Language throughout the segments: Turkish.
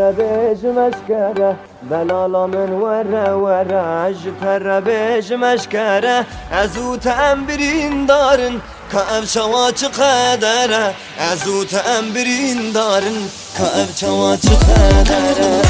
بيج مشكرة بلالا من ورا ورا جتر بيج مشكرة ازوت امبرين دارن كأب شواç قدره ازوت امبرين دارن كأب شواç قدره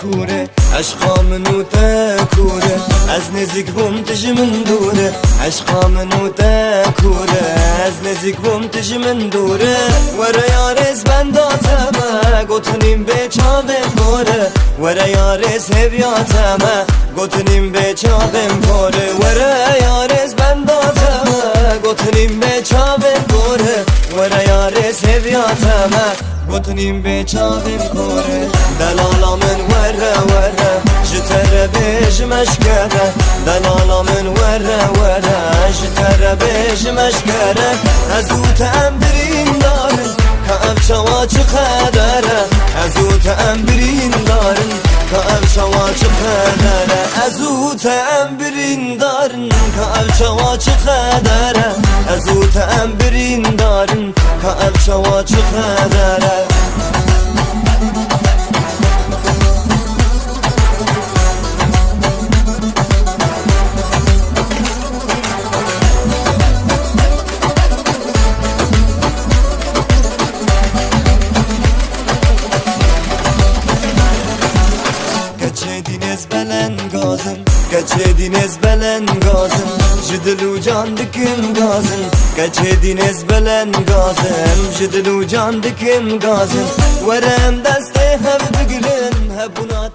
تکوره عشقا منو تکوره از نزیک بوم تج من دوره عشقا منو تکوره از نزیک بوم تج من دوره ورا یارز بنداتمه گوتنیم به چاوم پاره ورا یارز هویاتمه گوتنیم به چاوم پاره ورا یارز بنداتمه گوتنیم به چاوم پاره ورا یارز هویاتمه گوتنیم به چاوم پاره جتر بیش مشکره دلالا من وره وره جتر بیش مشکره از او تنبرین داره که ام شوا چه قدره از او تنبرین دارن که ام شوا چه قدره از او تنبرین دارن که ام شوا چه قدره از او تنبرین دارن که ام شوا چه قدره belen gazın Geçediniz belen gazın Jidil ucan dikim gazın Geçediniz belen gazın Jidil ucan dikim gazın Verem deste hev digirin Hep buna